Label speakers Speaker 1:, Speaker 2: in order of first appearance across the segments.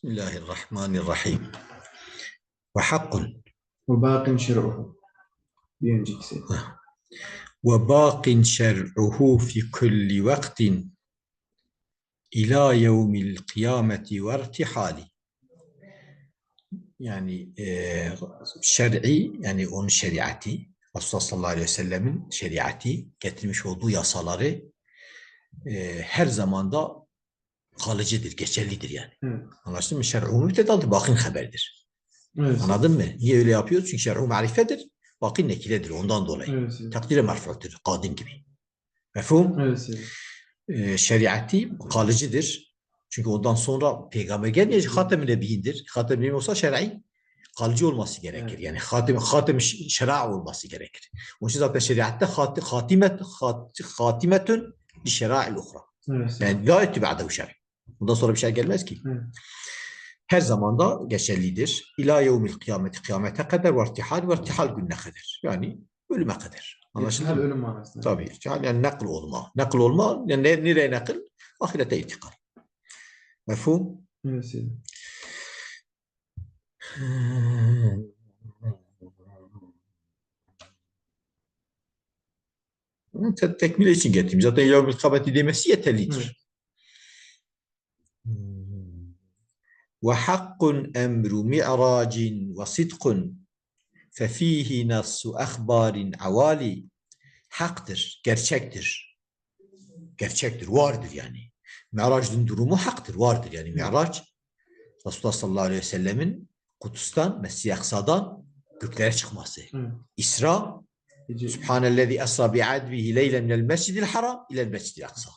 Speaker 1: بسم الله
Speaker 2: الرحمن الرحيم. وحق. وباق
Speaker 1: شرعه. آه. وباق شرعه في كل وقت إلى يوم القيامة وارتحال يعني آه، شرعي يعني أن شريعتي صلى الله عليه وسلم شريعتي şeriatı وضوء olduğu yasaları e, her zamanda kalıcıdır, geçerlidir yani.
Speaker 2: Evet.
Speaker 1: Anlaştın mı? Şer'u mübtedadır, bakın haberdir.
Speaker 2: Evet.
Speaker 1: Anladın mı? Niye öyle yapıyoruz? Çünkü şer'u marifedir, bakın nekiledir ondan dolayı.
Speaker 2: Evet. Seyyid.
Speaker 1: Takdire merfu'tur, kadın gibi. Mefhum?
Speaker 2: Evet. Seyyid.
Speaker 1: Ee, şeriatı kalıcıdır. Çünkü ondan sonra peygamber gelmeyecek hatem-i nebiyindir. Hatem-i nebi olsa şer'i kalıcı olması gerekir.
Speaker 2: Evet.
Speaker 1: Yani hatem hatem şera olması gerekir. Onun için zaten şeriatta hat, hatimet hat, hatimetün bir şera'il uhra.
Speaker 2: Evet.
Speaker 1: Yani la etibâdehu şer'i. Bundan sonra bir şey gelmez ki.
Speaker 2: Evet.
Speaker 1: Her zamanda geçerlidir. İlâ yevmil kıyameti kıyamete kadar ve irtihal ve irtihal gününe kadar. Yani ölüme kadar. Anlaşıldı mı?
Speaker 2: ölüm manasında.
Speaker 1: Tabii. irtihal Yani nakl olma. Nakl olma. Yani ne- nereye nakl? Ahirete intikal. Mefhum?
Speaker 2: Evet. Seyyid.
Speaker 1: Te- Tekmile için getirdim. Zaten yevmil kıyameti demesi yeterlidir.
Speaker 2: Evet.
Speaker 1: ve hakkun emru mi'racin ve sidkun fefihi nassu ahbarin avali haktır, gerçektir. Gerçektir, vardır yani. Mi'racın durumu haktır, vardır yani mi'rac. Resulullah sallallahu aleyhi ve sellemin Kudüs'ten, Mescid-i Aksa'dan göklere çıkması.
Speaker 2: Hı.
Speaker 1: İsra, Sübhanellezi esra bi'adbihi leyle minel mescidil haram ilel mescidil aksa.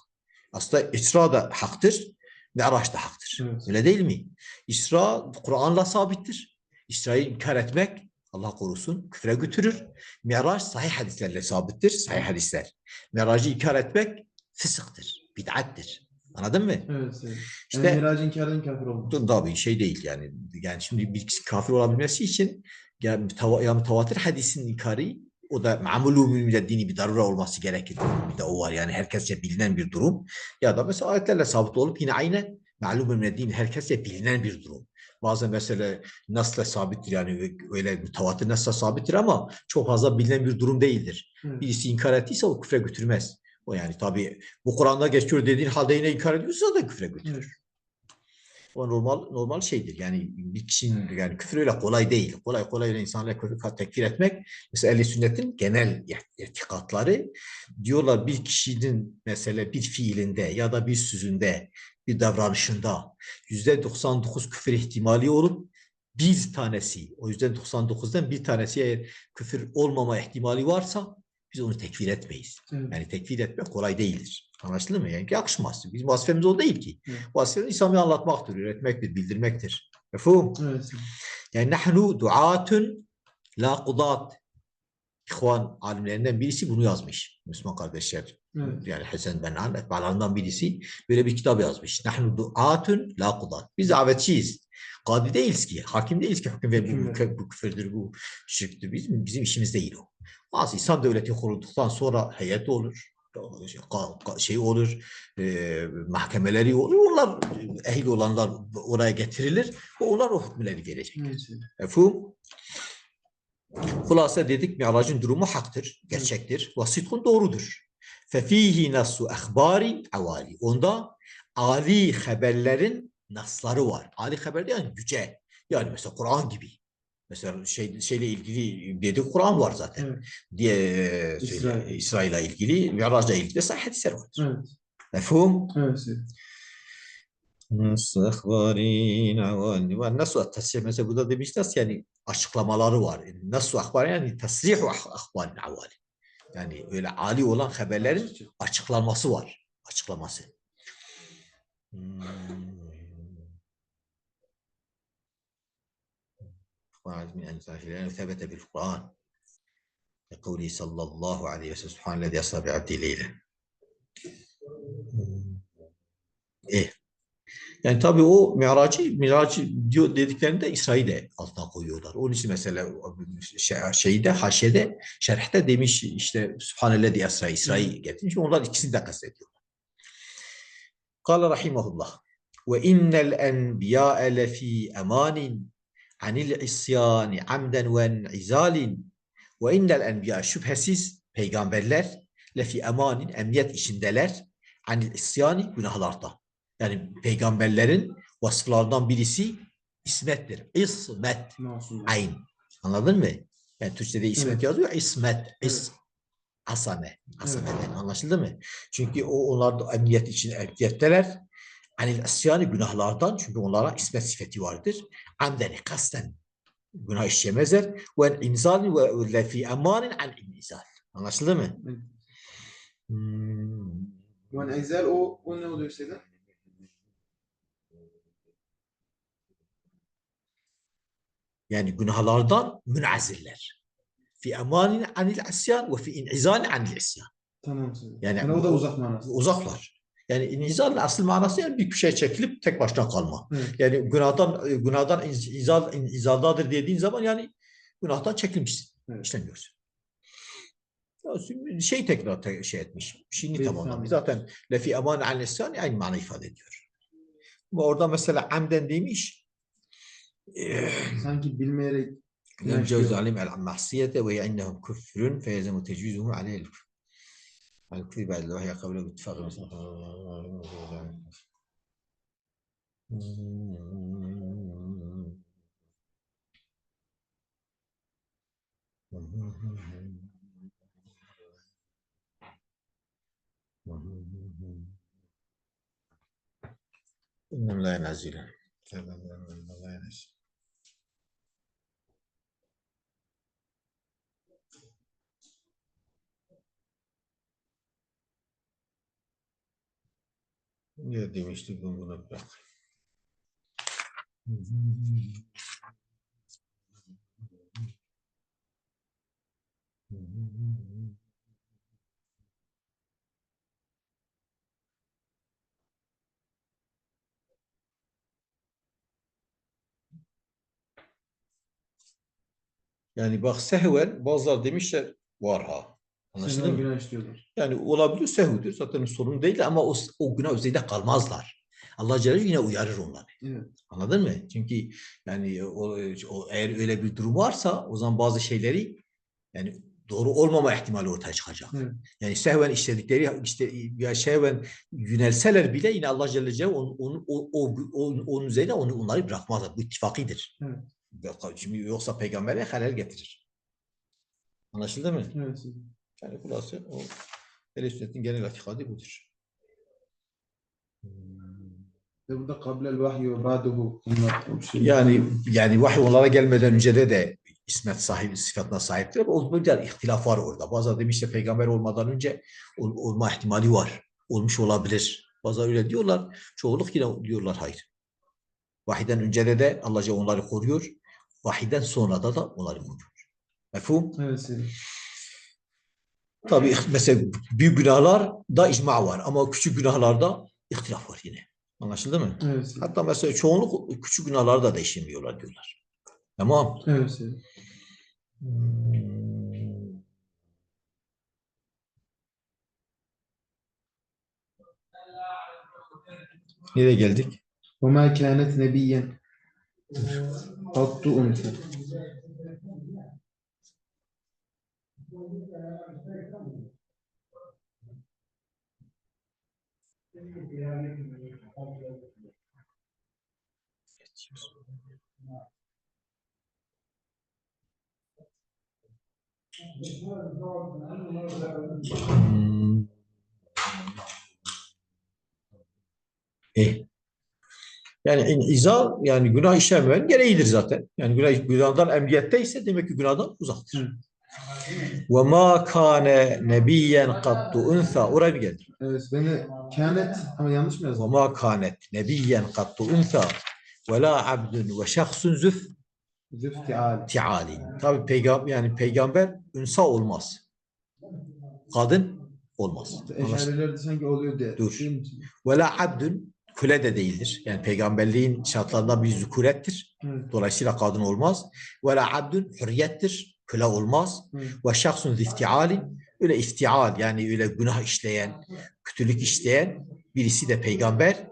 Speaker 1: Aslında İsra da haktır. Mi'raç da haktır.
Speaker 2: Evet.
Speaker 1: Öyle değil mi? İsra Kur'an'la sabittir. İsra'yı inkar etmek Allah korusun küfre götürür. Mi'raç sahih hadislerle sabittir. Sahih hadisler. Mi'racı inkar etmek fısıktır, bid'attir. Anladın mı?
Speaker 2: Evet. Seyyid.
Speaker 1: İşte
Speaker 2: Yani miracı inkardan kafir olmaz.
Speaker 1: Tabii şey değil yani. Yani şimdi bir kişi kafir olabilmesi için yani, tava, yani tavatir hadisin inkarı o da mamulu mümine dini bir darura olması gerekir. Bir de o var yani herkesçe bilinen bir durum. Ya da mesela ayetlerle sabit olup yine aynen malum mümine dini herkesçe bilinen bir durum. Bazen mesela nasla sabittir yani öyle mütevatir nasla sabittir ama çok fazla bilinen bir durum değildir.
Speaker 2: Evet.
Speaker 1: Birisi inkar ettiyse o küfre götürmez. O yani tabii bu Kur'an'da geçiyor dediğin halde yine inkar ediyorsa da küfre götürür.
Speaker 2: Evet.
Speaker 1: O normal normal şeydir. Yani bir kişinin yani küfür öyle kolay değil. Kolay kolay öyle insanlara küfür tekfir etmek. Mesela ehl sünnetin genel itikatları diyorlar bir kişinin mesela bir fiilinde ya da bir sözünde bir davranışında yüzde 99 küfür ihtimali olup bir tanesi o yüzden 99'dan bir tanesi eğer küfür olmama ihtimali varsa biz onu tekfir etmeyiz.
Speaker 2: Evet.
Speaker 1: Yani tekfir etmek kolay değildir. Anlaşıldı mı? Yani yakışmaz. Bizim vazifemiz o değil ki.
Speaker 2: Evet.
Speaker 1: Vazifemiz İslam'ı anlatmaktır, öğretmektir, bildirmektir. Mefhum?
Speaker 2: Evet.
Speaker 1: Yani nahnu duatun la kudat. İhvan alimlerinden birisi bunu yazmış. Müslüman kardeşler.
Speaker 2: Evet.
Speaker 1: Yani Hasan ben Etbalarından birisi böyle bir kitap yazmış. Nahnu duatun la kudat. Biz davetçiyiz. Kadi değiliz ki. Hakim değiliz ki. Hakim ve bu,
Speaker 2: Hüküm
Speaker 1: bu, küfürdür, bu şirktir. Bizim, bizim işimiz değil o. Bazı İslam devleti kurulduktan sonra heyet olur. Şey olur, e, mahkemeleri olur. Onlar ehil olanlar oraya getirilir. Onlar o hükümleri verecek.
Speaker 2: Evet. Seyyid.
Speaker 1: Mefhum? Hulasa dedik mi'racın durumu haktır, gerçektir. Vasitkun doğrudur. Fefihi nasu ahbari avali. Onda ali haberlerin nasları var. Ali haber yani yüce. Yani mesela Kur'an gibi. Mesela şey, şeyle ilgili dedik Kur'an var zaten.
Speaker 2: Evet.
Speaker 1: Diye söyle,
Speaker 2: İsrail.
Speaker 1: İsrail'le ilgili, Mi'rac'la ilgili de hadisler var.
Speaker 2: Evet.
Speaker 1: Mefhum?
Speaker 2: Evet.
Speaker 1: Avani ve nasıl tasrih mesela burada demiş nasıl yani açıklamaları var. Nasıl ahbar yani tasrihu ahbarin avali. Yani öyle ali olan haberlerin açıklanması var. Açıklaması. Hmm. وعد من أنفاسه لأنه ثبت بالقرآن لقوله صلى الله عليه وسلم سبحان الذي أسرى بعبده ليلا إيه Yani tabii o miracı, miracı diyor dediklerinde İsra'yı da altına koyuyorlar. Onun için mesela şey, şeyde, haşede, şerhte demiş işte Sübhanellezi Esra, İsra'yı getirmiş. Onlar ikisini de kastediyorlar. Kale rahimahullah. Ve innel enbiya lefi emanin anil isyani amden ve izalin ve innel enbiya şüphesiz peygamberler lefi emanin emniyet içindeler anil isyani günahlarda. Yani peygamberlerin vasıflarından birisi ismettir. İsmet. Ayn. Anladın mı? Yani Türkçe'de ismet
Speaker 2: Evet.
Speaker 1: yazıyor. İsmet. Is.
Speaker 2: Evet.
Speaker 1: Asame. Asame'den. Anlaşıldı mı? Çünkü o onlar da emniyet için emniyetteler. Anil isyani günahlardan çünkü onlara ismet sıfeti vardır. Amdeni kasten günah işlemezler. Ve inzal ve lefi emanin an inzal. Anlaşıldı mı?
Speaker 2: Evet.
Speaker 1: Hmm.
Speaker 2: Yani o, o ne oluyor Sedat?
Speaker 1: Yani günahlardan münaziller. Fi emanin anil isyan ve fi inizal anil isyan.
Speaker 2: Tamam.
Speaker 1: Yani
Speaker 2: Yani, o da uzak manası.
Speaker 1: Uzaklar. Yani inizal asıl manası yani bir şey çekilip tek başına kalma.
Speaker 2: Evet.
Speaker 1: Yani günahdan e, günahdan izal izaldadır dediğin zaman yani günahtan çekilmişsin.
Speaker 2: Evet.
Speaker 1: İşlemiyorsun. Ya şimdi Şey tekrar te- şey etmiş. Şimdi
Speaker 2: Evet,
Speaker 1: tamamlamış.
Speaker 2: tamam.
Speaker 1: Zaten lefi eman al isyan aynı mana ifade ediyor. Ama orada mesela amden demiş. eee,
Speaker 2: Sanki bilmeyerek
Speaker 1: لم
Speaker 2: Yani
Speaker 1: جوز
Speaker 2: şu-
Speaker 1: عليهم المعصية وهي عندهم كفر فيلزم تجويزهم عليه الكفر. الكتير بعد الوحي قبل الاتفاق إن الله ينزل كلام الله ينزل Ne demiştik bunu buna bırak. Yani bak sehven bazılar demişler var ha. Anlaşıldı mı?
Speaker 2: günah işliyorlar.
Speaker 1: Yani olabilir sehvdir zaten sorun değil ama o, o günah üzerinde kalmazlar. Allah Celle yine uyarır onları.
Speaker 2: Evet.
Speaker 1: Anladın mı? Çünkü yani o, o eğer öyle bir durum varsa o zaman bazı şeyleri yani doğru olmama ihtimali ortaya çıkacak.
Speaker 2: Evet.
Speaker 1: Yani sehven işledikleri işte ya sehven yönelseler bile yine Allah Celle Celaluhu onun, onun, o, o, o- onun üzerine onu, onları bırakmaz. Bu ittifakidir.
Speaker 2: Evet.
Speaker 1: Şimdi yoksa peygambere halel getirir. Anlaşıldı mı?
Speaker 2: Evet.
Speaker 1: Yani kulası o ehl sünnetin genel itikadı budur.
Speaker 2: Ve burada kablel vahyi ve ba'duhu. Şey.
Speaker 1: Yani yani vahiy onlara gelmeden önce de de ismet sahibi sıfatına sahiptir. O yüzden ihtilaf var orada. Bazıları demişler peygamber olmadan önce ol- olma ihtimali var. Olmuş olabilir. Bazıları öyle diyorlar. Çoğunluk yine diyorlar hayır. Vahiden önce de de Allah Celle onları koruyor. Vahiden sonra da da onları koruyor. Mefhum?
Speaker 2: Evet Sedat.
Speaker 1: Tabii mesela büyük günahlar da icma var ama küçük günahlarda ihtilaf var yine. Anlaşıldı mı?
Speaker 2: Evet Sedat.
Speaker 1: Hatta mesela çoğunluk küçük günahları da değiştirmiyorlar diyorlar. Tamam.
Speaker 2: Evet Sedat.
Speaker 1: Hmm. Nereye geldik?
Speaker 2: وما كانت نبيا قط أنثى
Speaker 1: Hmm. Yani izal yani günah işlememenin gereğidir zaten. Yani günah, günahdan emniyetteyse demek ki günahdan uzaktır.
Speaker 2: Hı.
Speaker 1: Ve ma kâne nebiyyen kattu unsa. Oraya bir gelir.
Speaker 2: Evet ben de kânet ama yanlış mı yazdım?
Speaker 1: Ve ma kânet nebiyyen kattu unsa. Ve la abdun
Speaker 2: ve
Speaker 1: şahsun züf. Züf ti'al. Ti'alin. Tabi peygamber, yani peygamber unsa olmaz. Kadın olmaz.
Speaker 2: Eşarilerde sanki oluyor diye.
Speaker 1: Dur.
Speaker 2: Ve
Speaker 1: la abdun küle de değildir. Yani peygamberliğin şartlarından bir zükurettir. Dolayısıyla kadın olmaz. Ve la abdun hürriyettir Köle olmaz. Ve şahsun iftialin öyle iftial yani öyle günah işleyen, kötülük işleyen birisi de peygamber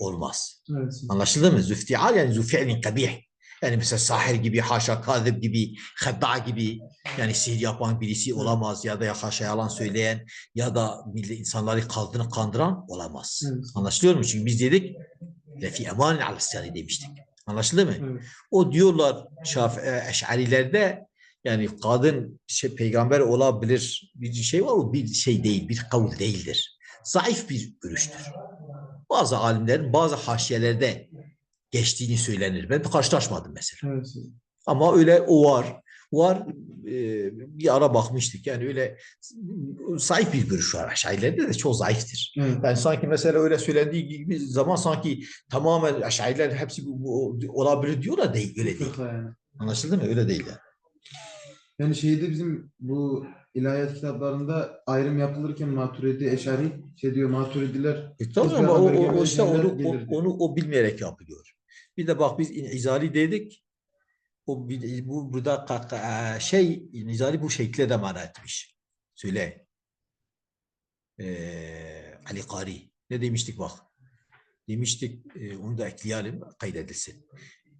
Speaker 1: olmaz.
Speaker 2: Evet.
Speaker 1: Anlaşıldı mı? Züftial yani zü fi'lin kabih. Yani mesela sahir gibi, haşa kazip gibi, hedda gibi yani sihir yapan birisi olamaz ya da ya haşa yalan söyleyen ya da insanları kaldırıp kandıran olamaz.
Speaker 2: Evet.
Speaker 1: Anlaşılıyor mu? Çünkü biz dedik lefi emanin al demiştik. Anlaşıldı mı?
Speaker 2: Evet.
Speaker 1: O diyorlar Şaf e, Eş'arilerde yani kadın şey, peygamber olabilir bir şey var o bir şey değil, bir kavul değildir. Zayıf bir görüştür. Bazı alimlerin bazı haşiyelerde geçtiğini söylenir. Ben karşılaşmadım mesela.
Speaker 2: Evet.
Speaker 1: Ama öyle o var. Var e, bir ara bakmıştık yani öyle zayıf bir görüş var aşağılarda de çok zayıftır.
Speaker 2: Evet.
Speaker 1: Yani sanki mesela öyle söylendiği gibi zaman sanki tamamen aşağılar hepsi bu, bu olabilir diyorlar değil öyle değil. Anlaşıldı mı? Öyle değil yani.
Speaker 2: Yani şeyde bizim bu ilahiyat kitaplarında ayrım yapılırken Maturidi, Eşari şey diyor Maturidiler
Speaker 1: E tabii ama o, o, işte onu, o, onu o bilmeyerek yapılıyor. Bir de bak biz İnizali dedik. O bu burada ka- şey İnizali bu şekilde de mana etmiş. Söyle. Ee, Ali Kari. Ne demiştik bak. Demiştik e, onu da ekleyelim kaydedilsin.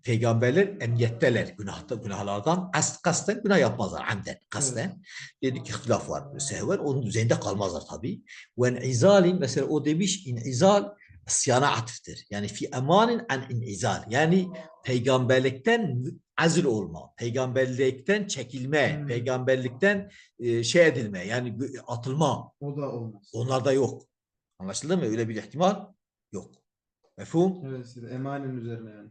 Speaker 1: Peygamberler emniyetteler günahta günahlardan as kasten günah yapmazlar amden kasten. Dedik ihtilaf var, sehver onun üzerinde kalmazlar tabii. Ve izalin mesela o demiş inizal isyana atıftır. Yani fi emanin an inizal. Yani peygamberlikten azil olma, peygamberlikten çekilme,
Speaker 2: Hmm.
Speaker 1: peygamberlikten e, şey edilme yani atılma.
Speaker 2: o da olmaz.
Speaker 1: Onlarda yok. Anlaşıldı mı? Öyle bir ihtimal yok. Mefhum?
Speaker 2: Evet. Emanin üzerine yani.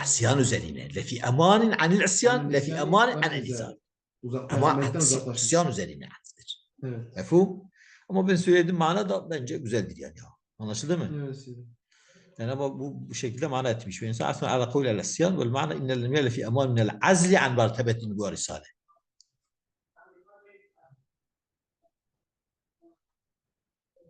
Speaker 1: Asyan üzerine. Lefi emanin anil isyan, lefi emanin
Speaker 2: anil izal.
Speaker 1: Ama
Speaker 2: Uzaklaşmaktan
Speaker 1: as-
Speaker 2: uzaklaşmak.
Speaker 1: isyan üzerine atılır.
Speaker 2: Evet.
Speaker 1: Mefhum? Ama ben söylediğim mana da bence güzeldir yani. ya. Anlaşıldı mı?
Speaker 2: Evet.
Speaker 1: Yani ama bu, bu şekilde mana etmiş. Ve insan asmen ala kavli el isyan vel mana innel lemiyye lefi eman minel azli an mertebetin nübüvve risale.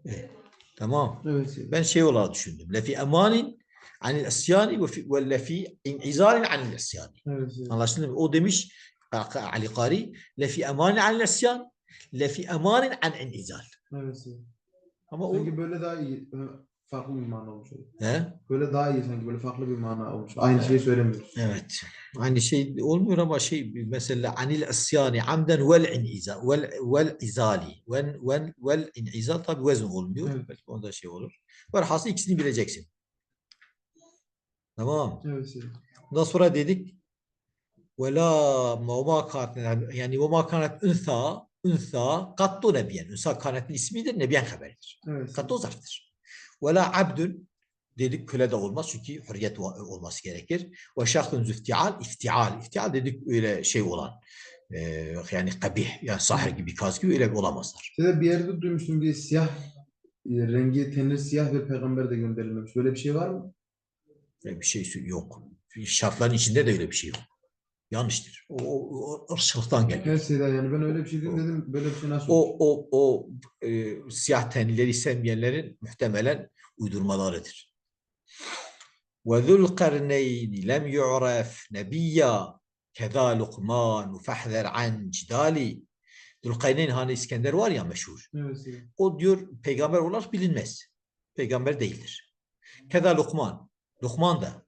Speaker 1: Evet. Tamam.
Speaker 2: Evet.
Speaker 1: Ben şey olarak düşündüm. Lefi emanin anil isyani ve fi- ve lefi inizalin anil isyani.
Speaker 2: Evet. işte.
Speaker 1: Anlaşıldı mı? O demiş Ali Kari lefi emanin anil isyan lefi emanin an inizal.
Speaker 2: Evet.
Speaker 1: Ama o
Speaker 2: Sanki böyle daha iyi, farklı bir mana olmuş. oluyor.
Speaker 1: He?
Speaker 2: Böyle daha iyi sanki böyle farklı bir mana olmuş. Aynı şeyi söylemiyoruz.
Speaker 1: Evet. Aynı şey olmuyor ama şey mesela anil isyani amden vel inizal vel vel izali vel vel vel inizal tabi vezn olmuyor.
Speaker 2: Evet.
Speaker 1: Belki onda şey olur. Velhasıl ikisini bileceksin. Tamam.
Speaker 2: Evet.
Speaker 1: Bundan sonra dedik ve la ma yani ve ma kanat ünsa ünsa kattu nebiyen. Ünsa kanatın ismidir, nebiyen haberidir.
Speaker 2: Evet.
Speaker 1: Kattu zarftır. Ve la abdün dedik köle de olmaz çünkü hürriyet olması gerekir. Ve şahsın züftial iftial. İftial dedik öyle şey olan e, yani kabih yani sahir gibi kaz gibi öyle olamazlar.
Speaker 2: Size bir yerde duymuştum diye siyah e, rengi tenir siyah ve peygamber de gönderilmemiş. Böyle bir şey var mı?
Speaker 1: Öyle bir şey yok. Şartların içinde de öyle bir şey yok. Yanlıştır. O, o, o ırkçılıktan geliyor.
Speaker 2: Her şeyden yani ben öyle bir şey dedim dedim böyle bir şey nasıl?
Speaker 1: O o o e, siyah tenlileri sevmeyenlerin muhtemelen uydurmalarıdır. Ve zulkarneyni lem yu'raf nebiyya keza Lukman fahzer an cidali. Zulkarneyn hani İskender var ya meşhur.
Speaker 2: Evet.
Speaker 1: O diyor peygamber olarak bilinmez. Peygamber değildir. Keza Lukman. Lukman da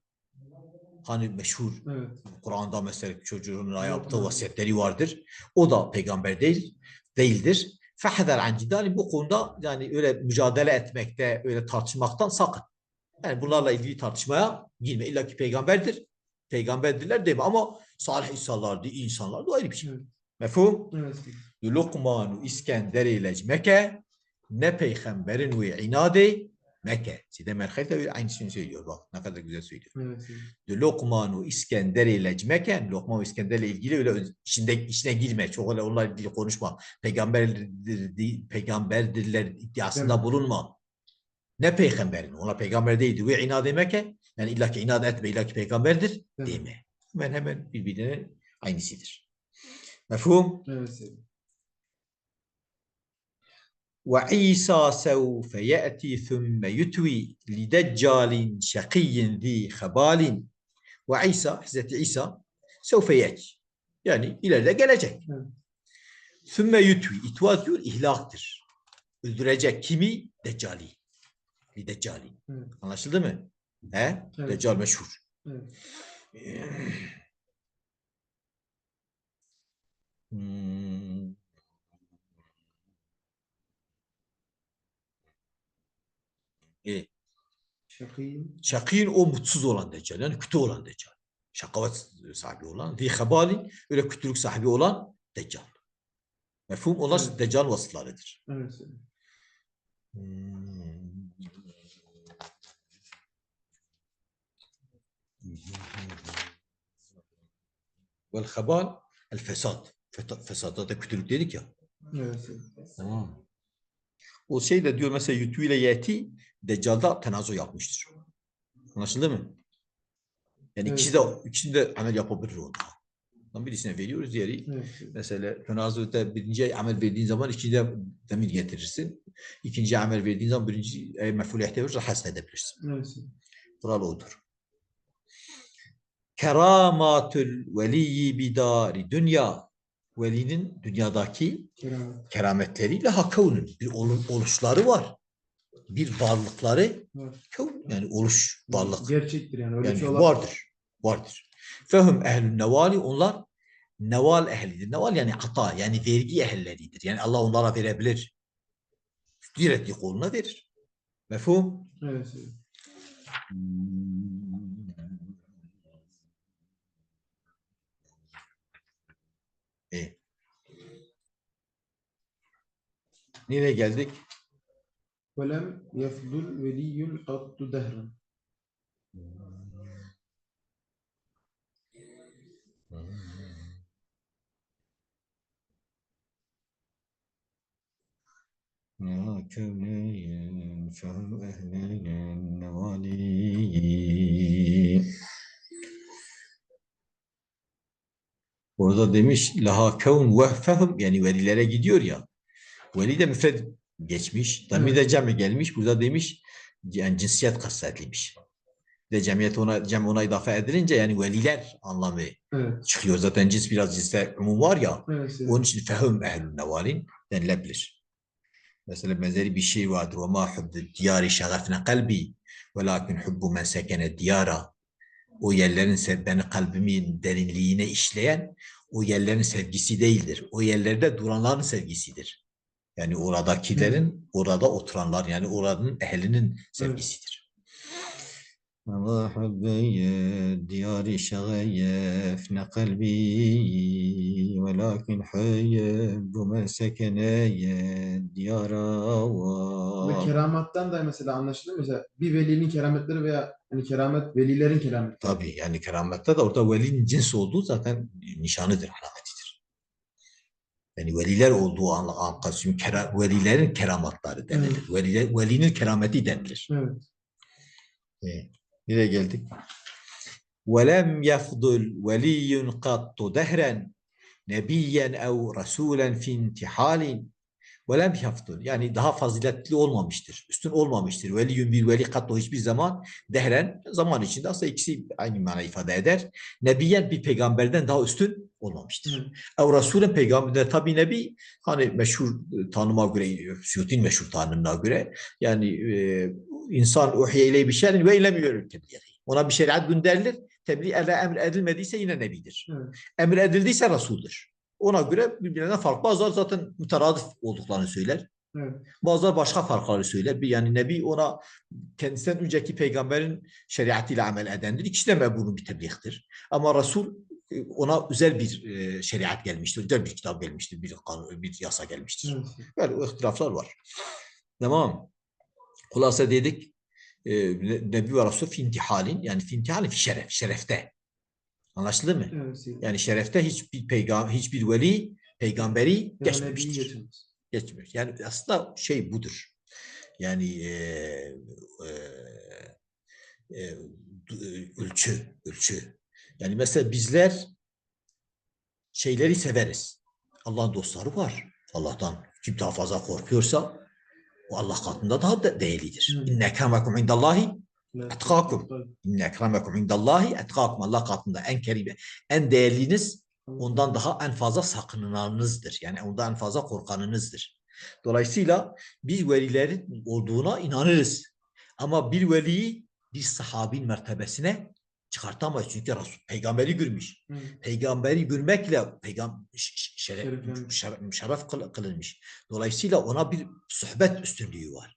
Speaker 1: hani meşhur
Speaker 2: Evet.
Speaker 1: Kur'an'da mesela çocuğuna yaptığı vasiyetleri vardır. O da peygamber değil, değildir. Fehzer an bu konuda yani öyle mücadele etmekte, öyle tartışmaktan sakın. Yani bunlarla ilgili tartışmaya girme. İlla ki peygamberdir. Peygamberdirler deme ama salih insanlardı, iyi insanlardı o ayrı bir şey.
Speaker 2: Evet.
Speaker 1: Mefhum?
Speaker 2: Evet.
Speaker 1: Lokmanu İskender ile Mekke ne peygamberin ve inade Mekke. Side Merkez de aynısını söylüyor bak ne kadar güzel söylüyor.
Speaker 2: Evet.
Speaker 1: de Lokmanu İskender ile Cmeken, Lokman ve İskender ile ilgili öyle içinde içine girme. Çok öyle onlarla ilgili konuşma. Peygamberdir, di- peygamberdirler iddiasında
Speaker 2: Evet.
Speaker 1: bulunma. Ne peygamberin? Ona peygamber değildi. Ve inat demeke yani illa ki inat etme, illa ki peygamberdir
Speaker 2: Evet.
Speaker 1: deme. Hemen hemen birbirine aynısıdır. Mefhum?
Speaker 2: Evet ve
Speaker 1: İsa sevfe ye'ti thumme yutvi li deccalin şakiyyin zi hebalin ve İsa, Hazreti İsa sevfe ye'ti. Yani ileride gelecek. Thumme yutvi, itvaz diyor ihlaktır. Öldürecek kimi? Deccali. Li deccali. Anlaşıldı mı? He?
Speaker 2: Evet.
Speaker 1: Deccal meşhur.
Speaker 2: Evet.
Speaker 1: Hmm. E,
Speaker 2: Şakîn.
Speaker 1: Şakîn o mutsuz olan deccal. Yani kötü olan deccal. Şakavat sahibi olan. Zi hebali öyle kötülük sahibi olan deccal. Mefhum? Onlar
Speaker 2: Evet.
Speaker 1: deccal vasıflarıdır.
Speaker 2: Evet.
Speaker 1: Hmm. Vel hebal el fesad. Feta- Fesada da kötülük dedik ya.
Speaker 2: Evet.
Speaker 1: Tamam. O de diyor mesela Yutu ile Yeti Deccal'da tenazu yapmıştır. Anlaşıldı mı? Yani
Speaker 2: Evet.
Speaker 1: ikisi de ikisini de amel yapabilir onda. Lan birisine veriyoruz diğeri
Speaker 2: Evet.
Speaker 1: mesela tenazuda birinci amel verdiğin zaman ikinci demir getirirsin. İkinci amel verdiğin zaman birinci e, meful ihtiyaç hasnedebilirsin.
Speaker 2: Evet.
Speaker 1: Kural odur. Keramatul veliyyi bidari dünya velinin dünyadaki
Speaker 2: Keramet.
Speaker 1: kerametleriyle hakavunun bir olu- oluşları var. Bir varlıkları yani oluş varlık
Speaker 2: Gerçektir yani. Öyle
Speaker 1: yani
Speaker 2: şey
Speaker 1: vardır. Vardır. Fehum ehlün nevali onlar neval ehlidir. Neval yani ata yani vergi ehelleridir. Yani Allah onlara verebilir. Direttiği koluna verir. Mefhum?
Speaker 2: Evet.
Speaker 1: İyi. Nereye geldik?
Speaker 2: Velem yefdul veliyyun kattu dehran.
Speaker 1: Ya kevneyn fehum ehleyn nevali. Orada demiş laha kevn ve fehum yani velilere gidiyor ya. Veli de müfred geçmiş. Damir de cemi gelmiş. Burada demiş yani cinsiyet kastetiymiş. Bir De cemiyet ona cem ona idafe edilince yani veliler anlamı
Speaker 2: Evet.
Speaker 1: çıkıyor. Zaten cins biraz cinste umum var ya.
Speaker 2: Evet.
Speaker 1: Onun için fehum ehlün nevalin denilebilir. Mesela benzeri bir şey vardır. Ve ma hubbu diyari şagafne kalbi velakin hubbu men sekene diyara. O yerlerin beni kalbimin derinliğine işleyen o yerlerin sevgisi değildir. O yerlerde duranların sevgisidir. Yani oradakilerin, orada oturanlar yani oranın ehlinin sevgisidir. Allah hubbiye diyari şagayefne kalbi velakin hubbu men sekeneye diyara
Speaker 2: Ve
Speaker 1: ve
Speaker 2: keramattan da mesela anlaşılıyor. Mesela bir velinin kerametleri veya hani keramet velilerin kerametleri.
Speaker 1: Tabii yani keramette de orada velinin cins olduğu zaten nişanıdır, alametidir Yani veliler olduğu an, an kasım, kera, velilerin keramatları denilir. Veliler, velinin kerameti denilir.
Speaker 2: Evet.
Speaker 1: Evet. Nereye geldik? وَلَمْ يَفْضُلْ وَلِيٌّ قَطُّ دَهْرًا نَبِيًّا اَوْ رَسُولًا فِي انْتِحَالٍ وَلَمْ يَفْضُلْ Yani daha faziletli olmamıştır, üstün olmamıştır. Veliyün bir veli katto hiçbir zaman dehren zaman içinde aslında ikisi aynı mana ifade eder. Nebiyen bir peygamberden daha üstün olmamıştır. Ev Resul'ün peygamberine tabi nebi hani meşhur e, tanıma göre Suyut'in meşhur tanımına göre yani e, insan uhiye ile bir şeyin ve ilemiyor tebliğ. Ona bir şeriat gönderilir. Tebliğ ele emir edilmediyse yine nebidir.
Speaker 2: Evet.
Speaker 1: Emir edildiyse Resul'dur. Ona göre birbirine fark. Bazıları zaten müteradif olduklarını söyler.
Speaker 2: Evet.
Speaker 1: Bazıları başka farkları söyler. Bir yani Nebi ona kendisinden önceki peygamberin şeriatıyla amel edendir. İkisi de mebunun bir tebliğdir. Ama Resul e, ona özel bir e, şeriat gelmiştir. Özel bir kitap gelmiştir. Bir, kanun, bir yasa gelmiştir. Böyle o ihtilaflar var. Tamam. Kulasa dedik e, Ne- Nebi ve Resul fintihalin yani fintihalin fi şeref, şerefte. Anlaşıldı mı?
Speaker 2: Evet.
Speaker 1: Yani şerefte hiçbir peygam hiçbir veli peygamberi
Speaker 2: Yani
Speaker 1: geçmemiştir. Geçmiyor. Yani aslında şey budur. Yani e, e, e, ölçü, ölçü. Yani mesela bizler şeyleri severiz. Allah'ın dostları var. Allah'tan kim daha fazla korkuyorsa o Allah katında daha da değerlidir.
Speaker 2: Hı.
Speaker 1: İnne ekremakum indallahi
Speaker 2: La-
Speaker 1: Etkakum. İnne ekremekum indallahi etkakum. Allah katında en kerime, en değerliniz ondan daha en fazla sakınanınızdır. Yani ondan en fazla korkanınızdır. Dolayısıyla biz velilerin olduğuna inanırız. Ama bir veliyi bir sahabin mertebesine çıkartamayız. Çünkü Resul, peygamberi görmüş.
Speaker 2: Evet.
Speaker 1: Peygamberi görmekle peygam şeref, şeref, şeref kıl- kılınmış. Dolayısıyla ona bir sohbet üstünlüğü var.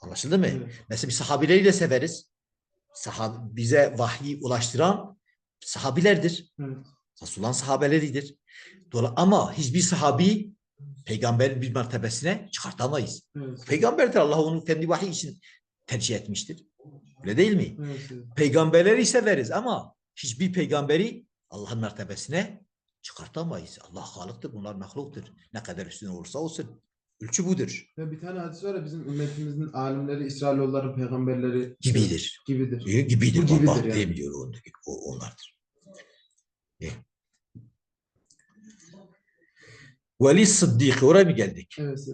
Speaker 1: Anlaşıldı mı?
Speaker 2: Evet.
Speaker 1: Mesela biz sahabileri de severiz. Sahab bize vahyi ulaştıran sahabilerdir.
Speaker 2: Evet.
Speaker 1: Resulullah'ın sahabeleridir. Dola ama hiçbir sahabi peygamberin bir mertebesine çıkartamayız.
Speaker 2: Evet.
Speaker 1: Peygamberdir Allah onu kendi vahiy için tercih etmiştir. Öyle değil mi?
Speaker 2: Evet.
Speaker 1: Peygamberleri severiz ama hiçbir peygamberi Allah'ın mertebesine çıkartamayız. Allah halıktır, bunlar mahluktur. Ne kadar üstün olursa olsun. Ölçü budur.
Speaker 2: Ve bir tane hadis var ya bizim ümmetimizin alimleri İsrailoğulların peygamberleri
Speaker 1: Gibidir.
Speaker 2: gibidir.
Speaker 1: E, gibidir.
Speaker 2: Bu gibidir
Speaker 1: Allah
Speaker 2: yani.
Speaker 1: diyebiliyor onu, o, onlardır. E. Veli Sıddık oraya mı geldik?
Speaker 2: Evet.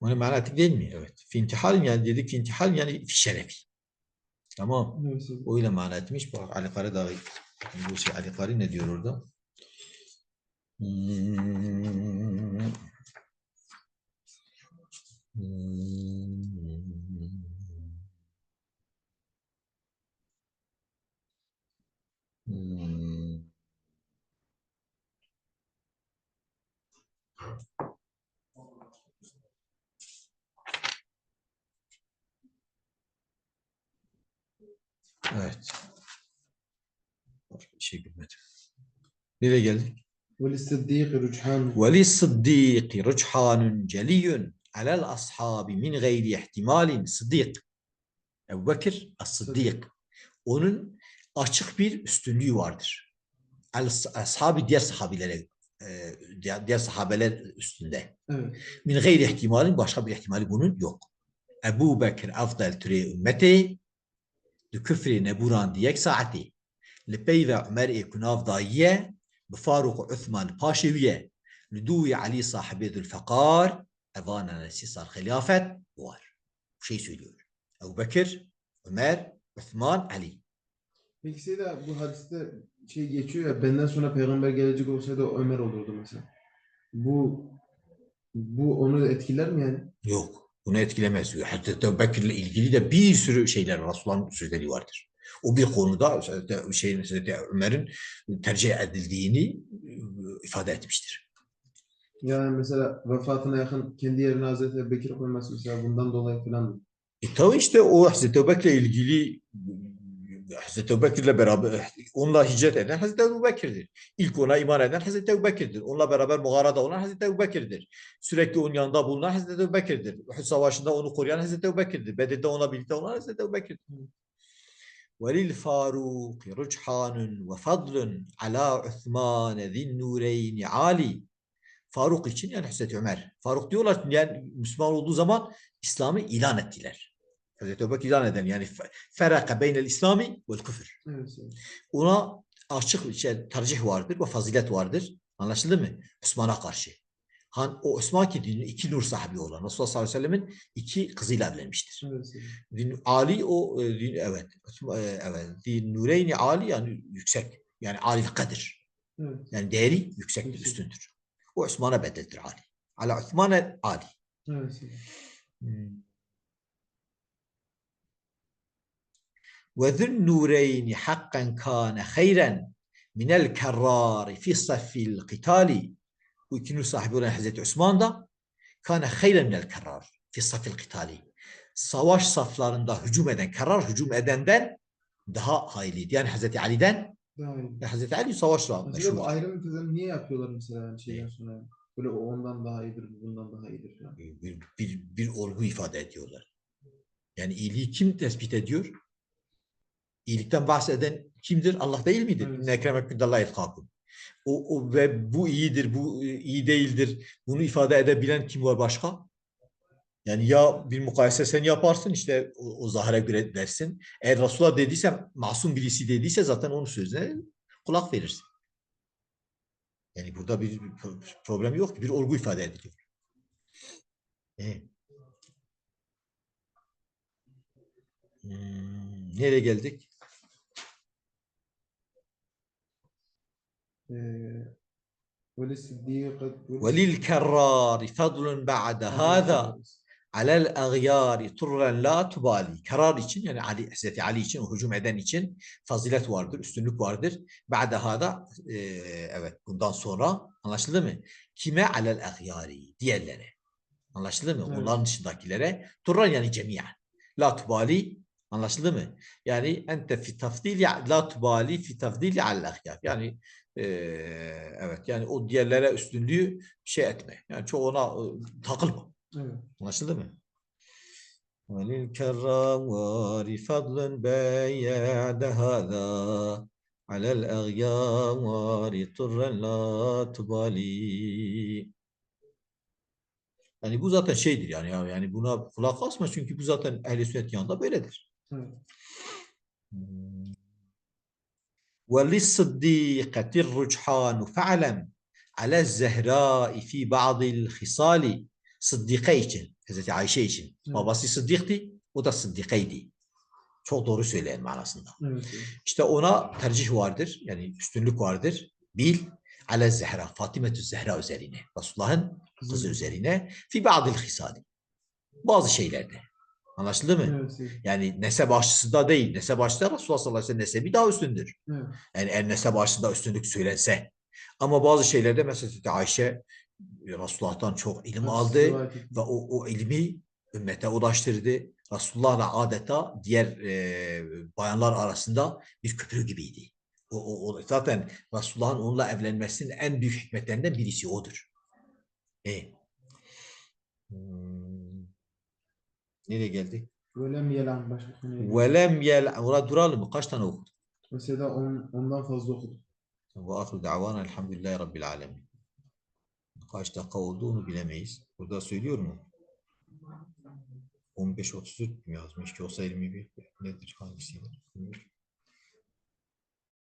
Speaker 1: Onu manatik değil mi? Evet. Fintihal yani dedik fintihal yani fi şerefi. Tamam.
Speaker 2: Evet.
Speaker 1: ile mana etmiş. Bak Ali Karadağ bu şey Ali Kari ne diyor orada? Hmm. Hmm. Evet. Başka bir şey görmedim. Nereye geldik?
Speaker 2: وَلِسْتَدِّيقِ رُجْحَانُ
Speaker 1: وَلِلصِّدِّيقِ رُجْحَانٌ جَلِيٌّ عَلَى الْأَصْحَابِ مِنْ غَيْرِ احْتِمَالٍ Sıddık. Ebu Bekir As-Sıddık. Onun açık bir üstünlüğü vardır. Al- Ashabi diğer sahabilere e, diğer diğer sahabeler üstünde.
Speaker 2: Evet.
Speaker 1: Min gayri ihtimalin başka bir ihtimali bunun yok. Ebu Bekir afdal türe ümmeti du küfri neburan diyek saati. Li ve Ömer e kunav dayiye bi Faruk Uthman paşeviye li duvi Ali sahibi dül fekar evana nesisar hilafet var. Bu şey söylüyor. Ebu Bekir, Ömer, Uthman, Ali.
Speaker 2: Peki Seyda bu hadiste şey geçiyor ya benden sonra peygamber gelecek olsaydı Ömer olurdu mesela. Bu bu onu etkiler mi yani?
Speaker 1: Yok. Bunu etkilemez. Ebu Bekir'le ilgili de bir sürü şeyler Resulullah'ın sözleri vardır. O bir konuda şey, Ömer'in tercih edildiğini e, ifade etmiştir.
Speaker 2: Yani mesela vefatına yakın kendi yerine Hazreti Bekir koyması mesela bundan dolayı falan mı?
Speaker 1: E tabii işte o Hazreti Bekir'le ilgili Hazreti Ebu Bekir'le beraber onunla hicret eden Hazreti Ebu Bekir'dir. İlk ona iman eden Hazreti Ebu Bekir'dir. Onunla beraber mağarada olan Hazreti Ebu Bekir'dir. Sürekli onun yanında bulunan Hazreti Ebu Bekir'dir. Uhud Savaşı'nda onu koruyan Hazreti Ebu Bekir'dir. Bedir'de ona birlikte olan Hazreti Ebu Bekir'dir. وللفاروق رجحان وفضل على عثمان ذي النورين عالي Faruk için yani Hazreti Ömer. Faruk diyorlar ki yani Müslüman olduğu zaman İslam'ı ilan ettiler. Hazreti Ebu Bekir ilan eden yani fe- feraka beynel İslami vel küfür.
Speaker 2: Evet. evet.
Speaker 1: Ona açık şey, tercih vardır ve fazilet vardır. Anlaşıldı mı? Osman'a karşı. Han, o Esmaki dini iki nur sahibi olan Resulullah sallallahu aleyhi ve sellemin iki kızıyla evlenmiştir. Din, Ali o e, din, evet, e, evet din Nureyni Ali yani yüksek. Yani Ali Kadir.
Speaker 2: Evet.
Speaker 1: Yani değeri yüksektir,
Speaker 2: evet.
Speaker 1: üstündür. O Osman'a bedeldir Ali. Ala Osman'a Ali.
Speaker 2: Evet. Hmm.
Speaker 1: Ve zün nureyni hakkan kâne hayren minel kerrâri fi saffil qitâli bu iki nur sahibi olan Hazreti Osman da kana hayren minel karar fi safil kitali. Savaş saflarında hücum eden, karar hücum edenden daha hayırlıydı. Yani Hazreti Ali'den
Speaker 2: Daha iyi.
Speaker 1: ya Hazreti Ali savaşla
Speaker 2: Aslında
Speaker 1: meşhur.
Speaker 2: bu ayrım tezini niye yapıyorlar mesela yani şeyden sonra? Böyle ondan daha iyidir, bu bundan daha iyidir falan.
Speaker 1: bir, bir, bir olgu ifade ediyorlar. Yani iyiliği kim tespit ediyor? İyilikten bahseden kimdir? Allah değil midir?
Speaker 2: Evet.
Speaker 1: İnne ekremekum indallahi etkakum. O, o ve bu iyidir, bu e, iyi değildir. Bunu ifade edebilen kim var başka? Yani ya bir mukayese sen yaparsın işte o, o zahire göre dersin. Eğer Resulullah dediysem, masum birisi dediyse zaten onun sözüne kulak verirsin. Yani burada bir pro- problem yok ki. Bir olgu ifade ediliyor. Evet. Hmm, nereye geldik?
Speaker 2: Ee, Böyle siddiye
Speaker 1: وللكرار فضل بعد هذا alel aghyari turren la tubali. Karar için yani Ali, Hazreti Ali için, o hücum eden için fazilet vardır, üstünlük vardır. Ba'daha da e, evet bundan sonra anlaşıldı mı? Kime alel aghyari? Diğerlere. Anlaşıldı mı?
Speaker 2: Evet.
Speaker 1: Onların dışındakilere. Turren yani cemiyen. La tubali anlaşıldı mı? Yani ente fi tafdili la tubali fi tafdili alel aghyar. Yani ee, evet yani o diğerlere üstünlüğü şey etme. Yani çok çoğuna ıı, takılma.
Speaker 2: Evet.
Speaker 1: Anlaşıldı mı? Velil kerram vari fadlun beyyade hâzâ alel eğyâmâri turren la tubali. Yani bu zaten şeydir yani yani buna kulak asma çünkü bu zaten ehli sünnet yanında böyledir.
Speaker 2: Evet. Hmm.
Speaker 1: وللصديقة الرجحان فعلم على الزهراء في بعض الخصال Sıddika için, Hazreti Ayşe için.
Speaker 2: Evet.
Speaker 1: Babası Sıddık'tı, o da Sıddika'ydı. Çok doğru söyleyen manasında.
Speaker 2: Evet. evet.
Speaker 1: İşte ona tercih vardır, yani üstünlük vardır. Bil, ale Zehra, Fatimetü Zehra üzerine, Resulullah'ın kızı üzerine, fi ba'dil hisali. Bazı şeylerde. Anlaşıldı mı?
Speaker 2: Evet.
Speaker 1: Yani nesep aşçısı değil. Nesep aşçıda Resulullah sallallahu aleyhi ve sellem nesebi daha üstündür.
Speaker 2: Evet.
Speaker 1: Yani eğer nesep aşçısında üstünlük söylense. Ama bazı şeylerde mesela Ayşe Resulullah'tan çok ilim aldı ve o, o ilmi ümmete ulaştırdı. Resulullah'la adeta diğer e, bayanlar arasında bir köprü gibiydi. O, o, o- zaten Resulullah'ın onunla evlenmesinin en büyük hikmetlerinden birisi odur. E. Hmm. Nereye geldik?
Speaker 2: Böyle mi yalan başka konuya?
Speaker 1: Velem yel orada duralım mı? Kaç tane okuduk?
Speaker 2: Mesela on, ondan fazla okudum.
Speaker 1: Ve ahru davana elhamdülillahi rabbil alemin. Kaç dakika olduğunu bilemeyiz. Burada söylüyor mu? 15.34 mi yazmış ki olsa 21 nedir hangisi?